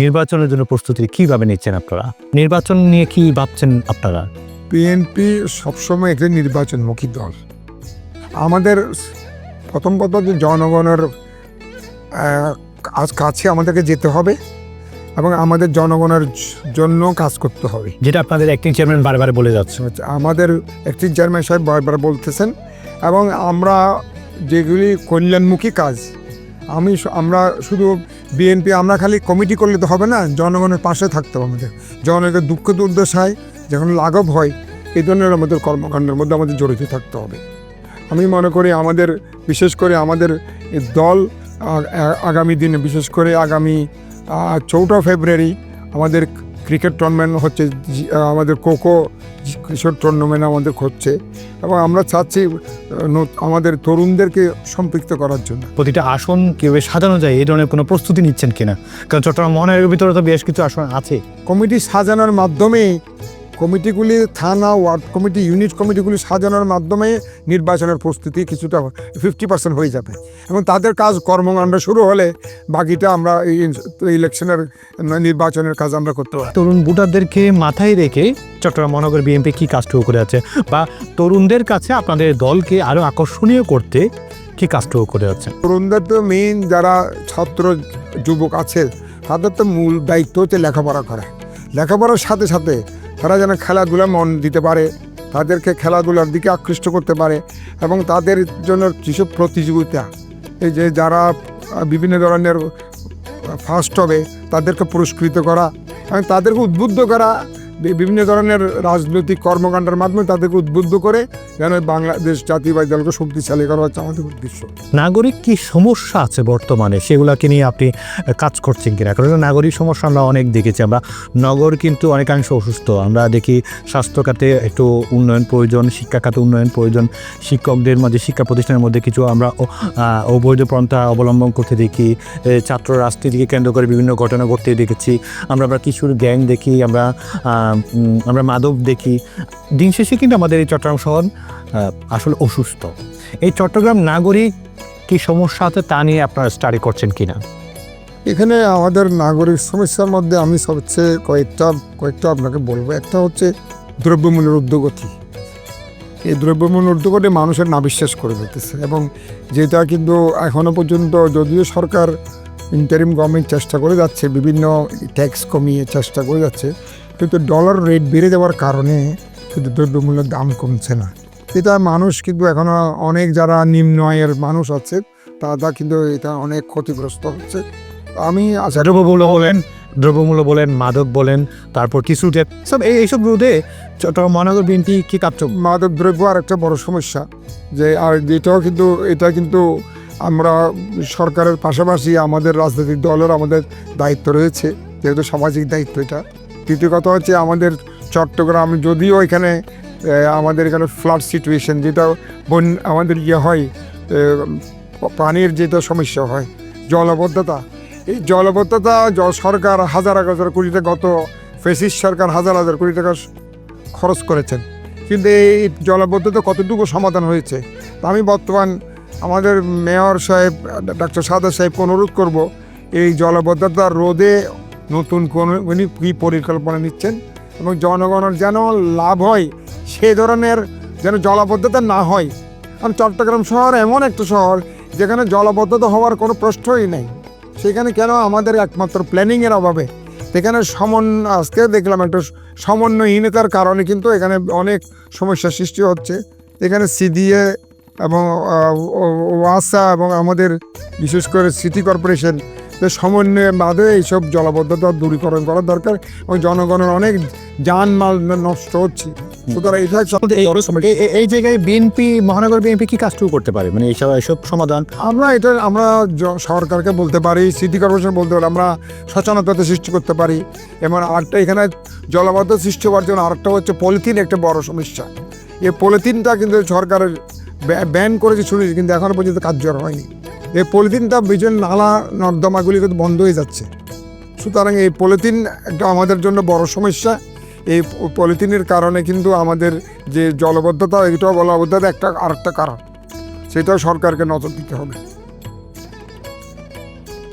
নির্বাচনের জন্য প্রস্তুতি কীভাবে নিচ্ছেন আপনারা? নির্বাচন নিয়ে কি ভাবছেন আপনারা? বিএনপি সবসময় একটি নির্বাচনমুখী দল। আমাদের প্রথম কথা যে জনগণের কাছে আমাদেরকে যেতে হবে এবং আমাদের জনগণের জন্য কাজ করতে হবে। যেটা আপনাদের অ্যাক্টিং চেয়ারম্যান বারবার বলে যাচ্ছে। আমাদের একটি চেয়ারম্যান সাহেব বারবার বলতেছেন এবং আমরা যেগুলি কল্যাণমুখী কাজ আমি আমরা শুধু বিএনপি আমরা খালি কমিটি করলে তো হবে না, জনগণের পাশে থাকতে হবে আমাদের। জনগণের দুঃখ দুর্দশায় যখন লাঘব হয়, এই ধরনের আমাদের কর্মকাণ্ডের মধ্যে আমাদের জড়িত থাকতে হবে। আমি মনে করি আমাদের, বিশেষ করে আমাদের দল আগামী দিনে বিশেষ করে আগামী চৌঠা ফেব্রুয়ারি আমাদের ক্রিকেট টুর্নামেন্ট হচ্ছে আমাদের কোকো কিশোর টুর্নামেন্ট আমাদের হচ্ছে এবং আমরা চাচ্ছি আমাদের তরুণদেরকে সম্পৃক্ত করার জন্য। প্রতিটা আসন কীভাবে সাজানো যায় এই ধরনের কোনো প্রস্তুতি নিচ্ছেন কিনা? কারণ চট্টগ্রাম মহানগরের ভিতরে তো বেশ কিছু আসন আছে। কমিটি সাজানোর মাধ্যমে কমিটিগুলি থানা ওয়ার্ড কমিটি ইউনিট কমিটিগুলি সাজানোর মাধ্যমে নির্বাচনের প্রস্তুতি কিছুটা ফিফটি পার্সেন্ট হয়ে যাবে। এবং তাদের কাজ কর্মকাণ্ড শুরু হলে বাকিটা আমরা এই ইলেকশনের নির্বাচনের কাজ আমরা করতে পারি তরুণ ভোটারদেরকে মাথায় রেখে চট্টগ্রাম মহানগর বিএনপি কী কাজটুকু করে আছে বা তরুণদের কাছে আপনাদের দলকে আরও আকর্ষণীয় করতে কি কাজটুকু করে যাচ্ছে তরুণদের তো মেইন যারা ছাত্র যুবক আছে তাদের তো মূল দায়িত্ব হচ্ছে লেখাপড়া করা। লেখাপড়ার সাথে সাথে তারা যেন খেলাধুলা মন দিতে পারে, তাদেরকে খেলাধুলার দিকে আকৃষ্ট করতে পারে এবং তাদের জন্য যেসব প্রতিযোগিতা, এই যে যারা বিভিন্ন ধরনের ফার্স্ট হবে, তাদেরকে পুরস্কৃত করা এবং তাদেরকে উদ্বুদ্ধ করা বিভিন্ন ধরনের রাজনৈতিক কর্মকাণ্ডের মাধ্যমে তাদেরকে উদ্বুদ্ধ করে যেন বাংলাদেশ জাতীয়বাদী দলকে শক্তিশালী করা হচ্ছে আমাদের উদ্দেশ্য। নাগরিক কি সমস্যা আছে বর্তমানে? সেগুলোকে নিয়ে আপনি কাজ করছেন কিনা? কারণ নাগরিক সমস্যা আমরা অনেক দেখেছি। আমরা নগর কিন্তু অনেকাংশ অসুস্থ। আমরা দেখি স্বাস্থ্য খাতে একটু উন্নয়ন প্রয়োজন, শিক্ষা খাতে উন্নয়ন প্রয়োজন। শিক্ষকদের মাঝে শিক্ষা প্রতিষ্ঠানের মধ্যে কিছু আমরা অবৈধ পন্থা অবলম্বন করতে দেখি। ছাত্র রাজনীতিকে কেন্দ্র করে বিভিন্ন ঘটনা ঘটতে দেখেছি। আমরা আমরা কিশোর গ্যাং দেখি। আমরা আমরা মাদক দেখি। দিন শেষে কিন্তু আমাদের এই চট্টগ্রাম শহর আসলে অসুস্থ। এই চট্টগ্রাম নাগরিক কি সমস্যা আছে তা নিয়ে আপনারা স্টাডি করছেন কি না এখানে আমাদের নাগরিক সমস্যার মধ্যে আমি সবচেয়ে কয়েকটা কয়েকটা আপনাকে বলব। একটা হচ্ছে দ্রব্যমূল্যের উদ্যোগতি এই দ্রব্যমূল্যের ঊর্ধ্বগতি মানুষের না বিশ্বাস করে দিতেছে এবং যেটা কিন্তু এখনও পর্যন্ত যদিও সরকার ইন্টারিম গভর্নমেন্ট চেষ্টা করে যাচ্ছে, বিভিন্ন ট্যাক্স কমিয়ে চেষ্টা করে যাচ্ছে কিন্তু ডলার রেট বেড়ে যাওয়ার কারণে কিন্তু দ্রব্যমূল্যের দাম কমছে না। এটা মানুষ কিন্তু এখনও অনেক যারা নিম্ন আয়ের মানুষ আছে, তারা কিন্তু এটা অনেক ক্ষতিগ্রস্ত হচ্ছে। আমি দ্রব্যমূল্য বলেন দ্রব্যমূল্য বলেন, মাদক বলেন, তারপর কিছু সব এই এইসব রোধে চট্টগ্রাম মহানগর বিএনপি কি কাজ মাদক দ্রব্য আর একটা বড় সমস্যা, যে আর এটাও কিন্তু, এটা কিন্তু আমরা সরকারের পাশাপাশি আমাদের রাজনৈতিক দলের আমাদের দায়িত্ব রয়েছে, যেহেতু সামাজিক দায়িত্ব এটা। তৃতীয় কথা হচ্ছে আমাদের চট্টগ্রাম, যদিও এখানে আমাদের এখানে ফ্লাড সিচুয়েশন যেটা বন, আমাদের ইয়ে হয় পানির যেটা সমস্যা হয়, জলবদ্ধতা। এই জলবদ্ধতা সরকার হাজার হাজার কোটি টাকা, গত ফেসিস সরকার হাজার হাজার কোটি টাকা খরচ করেছেন। কিন্তু এই জলবদ্ধতা কতটুকু সমাধান হয়েছে? আমি বর্তমান আমাদের মেয়র সাহেব, ডাক্তার সাদা সাহেবকে অনুরোধ করব, এই জলাবদ্ধতা রোধে নতুন কোন উনি কী পরিকল্পনা নিচ্ছেন এবং জনগণের যেন লাভ হয় সে ধরনের যেন জলাবদ্ধতা না হয় কারণ চট্টগ্রাম শহর এমন একটা শহর যেখানে জলাবদ্ধতা হওয়ার কোনো প্রশ্নই নেই সেখানে কেন আমাদের একমাত্র প্ল্যানিংয়ের অভাবে সেখানে সমন্বয় আজকে দেখলাম একটা সমন্বয়হীনতার কারণে কিন্তু এখানে অনেক সমস্যার সৃষ্টি হচ্ছে এখানে সিডিএ এবং ওয়াসা এবং আমাদের বিশেষ করে সিটি কর্পোরেশন সমন্বয়ের বাদে এইসব জলাবদ্ধতা দূরীকরণ করা দরকার এবং জনগণের অনেক যানমাল নষ্ট হচ্ছে। সুতরাং এটা এই- জায়গায় বিএনপি মহানগর বিএনপি কি কাজটুকু করতে পারে? মানে এইসব এইসব সমাধান? আমরা এটা আমরা সরকারকে বলতে পারি সিটি কর্পোরেশন বলতে পারি আমরা সচেতনতা সৃষ্টি করতে পারি। এবং আরেকটা এখানে জলবদ্ধ সৃষ্টি হওয়ার জন্য আরেকটা হচ্ছে পলিথিন একটা বড় সমস্যা। এই পলিথিনটা কিন্তু সরকারের ব্যান করেছে শুনেছি কিন্তু এখনও পর্যন্ত কার্যকর হয়নি। এই পলিথিনটা বিজন নালা নর্দমাগুলি কিন্তু বন্ধ হয়ে যাচ্ছে। সুতরাং এই পলিথিন একটা আমাদের জন্য বড় সমস্যা। এই পলিথিনের কারণে কিন্তু আমাদের যে জলবদ্ধতা, এটাও জলবদ্ধতা একটা আরেকটা কারণ। সেটাও সরকারকে নজর দিতে হবে।